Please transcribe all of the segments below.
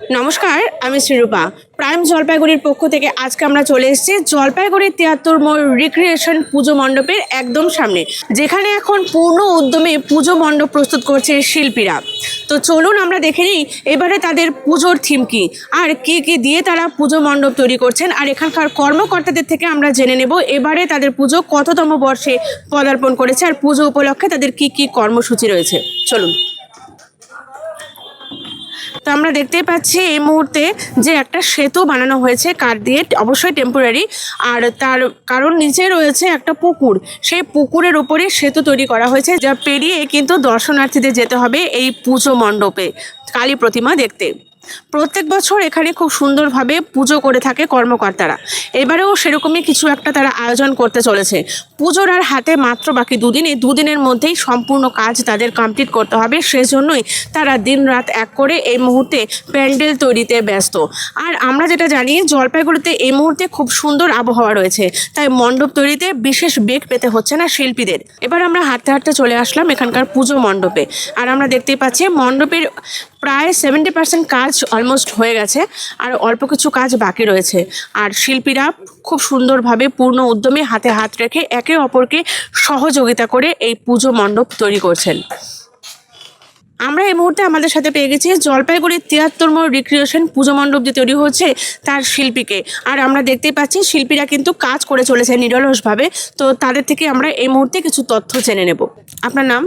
নমস্কার, আমি শ্রীরূপা। প্রাইম জলপাইগুড়ির পক্ষ থেকে আজকে আমরা চলে এসেছি জলপাইগুড়ির তিয়াত্তর মোড় রিক্রিয়েশন পুজো মণ্ডপের একদম সামনে, যেখানে এখন পূর্ণ উদ্যমে পুজো মণ্ডপ প্রস্তুত করছে শিল্পীরা। তো চলুন আমরা দেখে নিই, এবারে তাদের পুজোর থিম কি, আর কি কি দিয়ে তারা পুজো মণ্ডপ তৈরি করছেন, আর এখানকার কর্মকর্তাদের থেকে আমরা জেনে নেব, এবারে তাদের পুজো কততম বর্ষে পদার্পণ করেছে, আর পুজো উপলক্ষে তাদের কি কি কর্মসূচি রয়েছে। চলুন। তো আমরা দেখতেই পাচ্ছি এই মুহূর্তে যে একটা সেতু বানানো হয়েছে কাঠ দিয়ে, অবশ্যই টেম্পোরারি আর তার কারণ নিচে রয়েছে একটা পুকুর। সেই পুকুরের উপরে সেতু তৈরি করা হয়েছে, যা পেরিয়ে কিন্তু দর্শনার্থীদের যেতে হবে এই পুজো মণ্ডপে, কালী প্রতিমা দেখতে। প্রত্যেক বছর এখানে খুব সুন্দরভাবে পুজো করে থাকে কর্মকর্তারা। এবারেও সেরকমই কিছু একটা তারা আয়োজন করতে চলেছে। পুজোর আর হাতে মাত্র বাকি দুদিন এই দুদিনের মধ্যেই সম্পূর্ণ কাজ তাদের কমপ্লিট করতে হবে। সেজন্যই তারা দিন রাত এক করে এই মুহূর্তে প্যান্ডেল তৈরিতে ব্যস্ত। আর আমরা যেটা জানি, জলপাইগুড়িতে এই মুহূর্তে খুব সুন্দর আবহাওয়া রয়েছে। তাই মণ্ডপ তৈরিতে বিশেষ বেগ পেতে হচ্ছে না শিল্পীদের। এবার আমরা হাঁটতে হাঁটতে চলে আসলাম এখানকার পুজো মণ্ডপে। আর আমরা দেখতেই পাচ্ছি, মণ্ডপের প্রায় সেভেন্টি পার্সেন্ট কাজ অলমোস্ট হয়ে গেছে। আর অল্প কিছু কাজ বাকি রয়েছে। আর শিল্পীরা খুব সুন্দরভাবে পূর্ণ উদ্যমে হাতে হাত রেখে একে অপরকে সহযোগিতা করে এই পুজো মণ্ডপ তৈরি করছেন। আমরা এই মুহূর্তে আমাদের সাথে পেয়ে গেছি জলপাইগুড়ির তিয়াত্তরম রিক্রিয়েশন পুজো মণ্ডপ যে তৈরি হচ্ছে তার শিল্পীকে। আর আমরা দেখতেই পাচ্ছি শিল্পীরা কিন্তু কাজ করে চলেছে নিরলসভাবে। তো তাদের থেকে আমরা এই মুহূর্তে কিছু তথ্য জেনে নেব। আপনার নাম?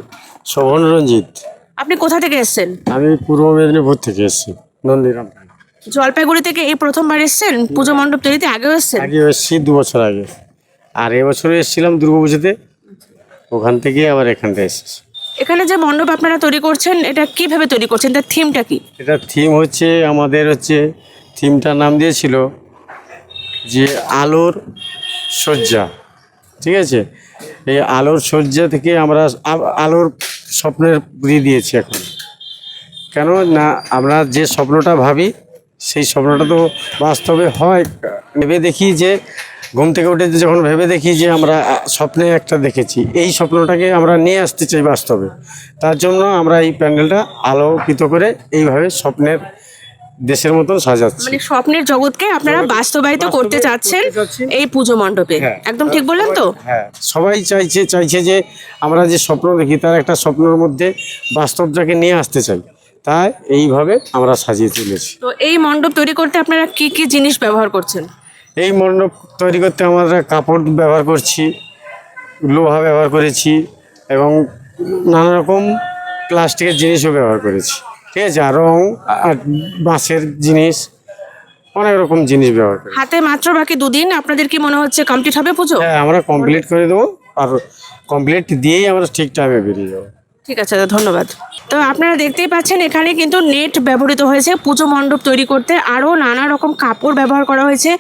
শোভন রঞ্জিত। আপনি কোথা থেকে এসেছেন? আমি পূর্ব মেদিনীপুর থেকে এসেছি নন্দীগ্রাম। থেকে। জলপাইগুড়ি থেকে এই প্রথমবার এসেছেন? পুজো মণ্ডপ তৈরিতে আগেও এসেছেন? আগে এসেছি দু বছর আগে। আর এবছরে এসেছিলাম দুর্গাপুজোতে ওখান থেকে আবার এখানটা এসেছি। এখানে যে মণ্ডপ আপনারা তৈরি করছেন এটা কীভাবে তৈরি করছেন? তার থিমটা কি? এটা থিম হচ্ছে আমাদের হচ্ছে থিমটার নাম দিয়েছিল যে আলোর শয্যা। ঠিক আছে? এই আলোর শয্যা থেকে আমরা আলোর স্বপ্নের দিয়ে দিয়েছি এখন। কেন? না আমরা যে স্বপ্নটা ভাবি সেই স্বপ্নটা তো বাস্তবে হয়। ভেবে দেখি যে ঘুম থেকে উঠে যখন ভেবে দেখি যে আমরা স্বপ্নে একটা দেখেছি এই স্বপ্নটাকে আমরা নিয়ে আসতে চাই বাস্তবে। তার জন্য আমরা এই প্যান্ডেলটা আলোকিত করে এইভাবে স্বপ্নের দেশের মতন সাজাচ্ছি। মানে স্বপ্নের জগৎকে আপনারা বাস্তবায়িত করতে চাচ্ছেন এই পুজো মণ্ডপে। হ্যাঁ। একদম ঠিক বললেন তো? হ্যাঁ। সবাই চাইছে চাইছে যে আমরা যে স্বপ্ন দেখি তার একটা স্বপ্নের মধ্যে বাস্তবটাকে নিয়ে আসতে চাই। তাই এইভাবে আমরা সাজিয়ে তুলেছি। তো এই মণ্ডপ তৈরি করতে আপনারা কি কি জিনিস ব্যবহার করছেন? এই মণ্ডপ তৈরি করতে আমরা কাপড় ব্যবহার করছি লোহা ব্যবহার করেছি এবং নানা রকম প্লাস্টিকের জিনিসও ব্যবহার করেছি। ঠিক আছে আর রং আর বাঁশের জিনিস অনেক রকম জিনিস ব্যবহার করি হাতে মাত্র বাকি দুদিন আপনাদের কি মনে হচ্ছে কমপ্লিট হবে পুজো? হ্যাঁ আমরা কমপ্লিট করে দেবো আর কমপ্লিট দিয়েই আমরা ঠিক টাইমে বেরিয়ে যাব। ঠিক আছে, ধন্যবাদ। তো আপনারা দেখতেই পাচ্ছেন, এখানে কিন্তু নেট ব্যবহৃত হয়েছে, পুজো মণ্ডপ তৈরি করতে। আরও নানা রকম কাপড় ব্যবহার করা হয়েছে।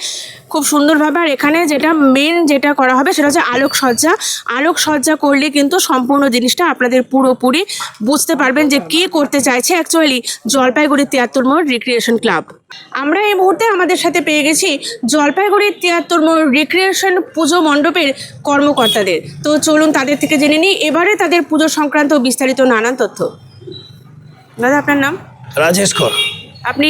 খুব সুন্দরভাবে আর এখানে যেটা মেন যেটা করা হবে সেটা হচ্ছে আলোকসজ্জা। আলোকসজ্জা করলে কিন্তু সম্পূর্ণ জিনিসটা আপনাদের পুরোপুরি বুঝতে পারবেন যে কী করতে চাইছে অ্যাকচুয়ালি জলপাইগুড়ি তিয়াত্তর মোড় রিক্রিয়েশন ক্লাব আমরা এই মুহূর্তে আমাদের সাথে পেয়ে গেছি জলপাইগুড়ির তিয়াত্তর মোড় রিক্রিয়েশন পুজো মণ্ডপের কর্মকর্তাদের। তো চলুন তাদের থেকে জেনে নিই। এবারে তাদের পুজো সংক্রান্ত বিস্তারিত নানান তথ্য। দাদা, আপনার নাম? রাজেশ কর। আপনি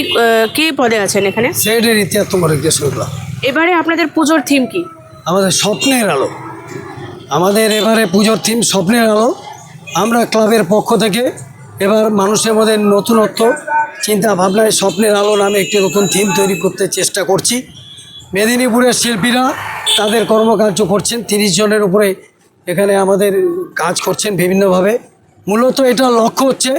কি পদে আছেন এখানে? সেক্রেটারি ইতিহাস তোমার রিকোয়েস্ট ক্লাব এবারে আপনাদের পুজোর থিম কি? আমাদের স্বপ্নের আলো। আমাদের এবারে পুজোর থিম স্বপ্নের আলো। আমরা ক্লাবের পক্ষ থেকে এবার মানুষের মধ্যে নতুনত্ব চিন্তা ভাবনায় স্বপ্নের আলো নামে একটি নতুন থিম তৈরি করতে চেষ্টা করছি। মেদিনীপুরের শিল্পীরা তাদের কর্মকার্য করছেন। তিরিশ জনের উপরে এখানে আমাদের কাজ করছেন বিভিন্নভাবে। মূলত এটা লক্ষ্য হচ্ছে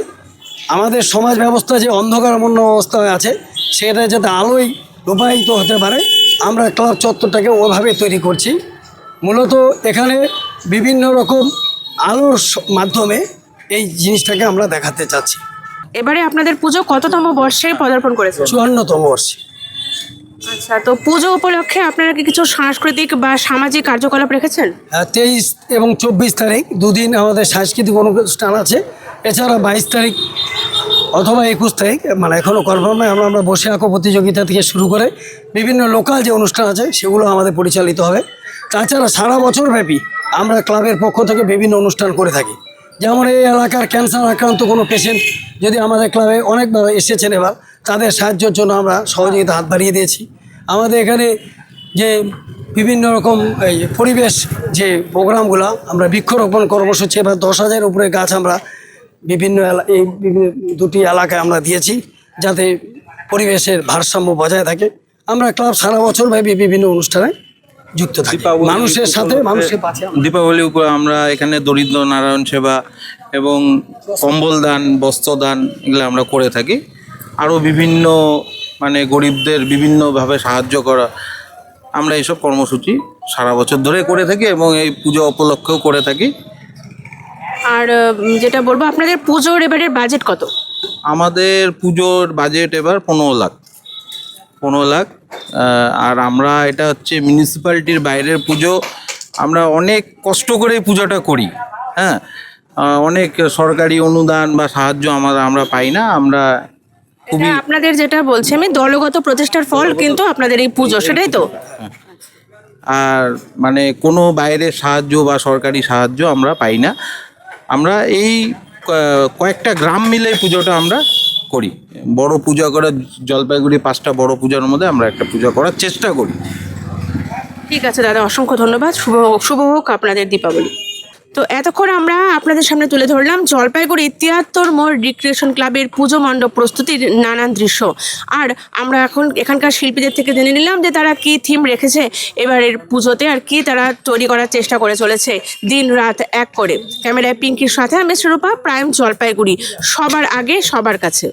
আমাদের সমাজ ব্যবস্থা যে অন্ধকারমন্য অবস্থায় আছে সেটা যাতে আলোয় রূপায়িত হতে পারে আমরা ক্লাব চত্বরটাকে ওভাবে তৈরি করছি। মূলত এখানে বিভিন্ন রকম আলোর মাধ্যমে এই জিনিসটাকে আমরা দেখাতে চাচ্ছি। এবারে আপনাদের পুজো কততম বর্ষে পদার্পণ করেছে চুয়ান্নতম বর্ষে। আচ্ছা তো পুজো উপলক্ষে আপনারা কি কিছু সাংস্কৃতিক বা সামাজিক কার্যকলাপ রেখেছেন? তেইশ এবং চব্বিশ তারিখ দুদিন আমাদের সাংস্কৃতিক অনুষ্ঠান আছে। এছাড়া বাইশ তারিখ অথবা একুশ তারিখ মানে এখনও কনফার্ম নয় আমরা আমরা বসে আঁকো প্রতিযোগিতা থেকে শুরু করে বিভিন্ন লোকাল যে অনুষ্ঠান আছে, সেগুলো আমাদের পরিচালিত হবে। তাছাড়া সারা বছর ব্যাপী আমরা ক্লাবের পক্ষ থেকে বিভিন্ন অনুষ্ঠান করে থাকি। যেমন এই এলাকার ক্যান্সার আক্রান্ত কোনো পেশেন্ট যদি আমাদের ক্লাবে অনেকবার এসেছেন এবার, তাদের সাহায্যের জন্য আমরা সহযোগিতা হাত বাড়িয়ে দিয়েছি। আমাদের এখানে যে বিভিন্ন রকম এই পরিবেশ যে প্রোগ্রামগুলো আমরা বৃক্ষরোপণ কর্মসূচি এবার দশ হাজারের উপরে গাছ আমরা বিভিন্ন এই বিভিন্ন দুটি এলাকায় আমরা দিয়েছি যাতে পরিবেশের ভারসাম্য বজায় থাকে। আমরা ক্লাব সারা বছর ব্যাপী বিভিন্ন অনুষ্ঠানে যুক্ত থাকি। মানুষের সাথে মানুষের পাশে আমরা- দীপাবলির উপর আমরা এখানে দরিদ্র নারায়ণ সেবা এবং কম্বল দান বস্ত্র দান এগুলো আমরা করে থাকি। আরও বিভিন্ন মানে গরিবদের বিভিন্নভাবে সাহায্য করা আমরা এইসব কর্মসূচি সারা বছর ধরে করে থাকি এবং এই পুজো উপলক্ষেও করে থাকি। আর যেটা বলব আপনাদের পুজোর এবারের বাজেট কত? আমাদের পুজোর বাজেট এবার পনেরো লাখ। পনেরো লাখ আর আমরা এটা হচ্ছে মিউনিসিপ্যালিটির বাইরের পুজো। আমরা অনেক কষ্ট করে পুজোটা করি হ্যাঁ? অনেক সরকারি অনুদান বা সাহায্য আমরা আমরা পাই না আমরা খুবই আপনাদের যেটা বলছি আমি দলগত প্রচেষ্টার ফল কিন্তু আপনাদের এই পুজো সেটাই তো। আর মানে কোনো বাইরের সাহায্য বা সরকারি সাহায্য আমরা পাই না। আমরা এই কয়েকটা গ্রাম মিলে পুজোটা আমরা করি। বড় পূজা করার জলপাইগুড়ি পাঁচটা বড় পূজার মধ্যে আমরা একটা পূজা করার চেষ্টা করি। ঠিক আছে দাদা, অসংখ্য ধন্যবাদ। শুভ শুভ হোক আপনাদের দীপাবলি। তো এতক্ষণ আমরা আপনাদের সামনে তুলে ধরলাম জলপাইগুড়ি তিয়াত্তর মোড় রিক্রিয়েশন ক্লাবের পুজো মণ্ডপ প্রস্তুতির নানান দৃশ্য। আর আমরা এখন এখানকার শিল্পীদের থেকে জেনে নিলাম যে তারা কি থিম রেখেছে এবারের পুজোতে আর কি তারা তৈরি করার চেষ্টা করে চলেছে দিন রাত এক করে। ক্যামেরায় পিঙ্কির সাথে আমি সুরূপা প্রাইম জলপাইগুড়ি। সবার আগে, সবার কাছে।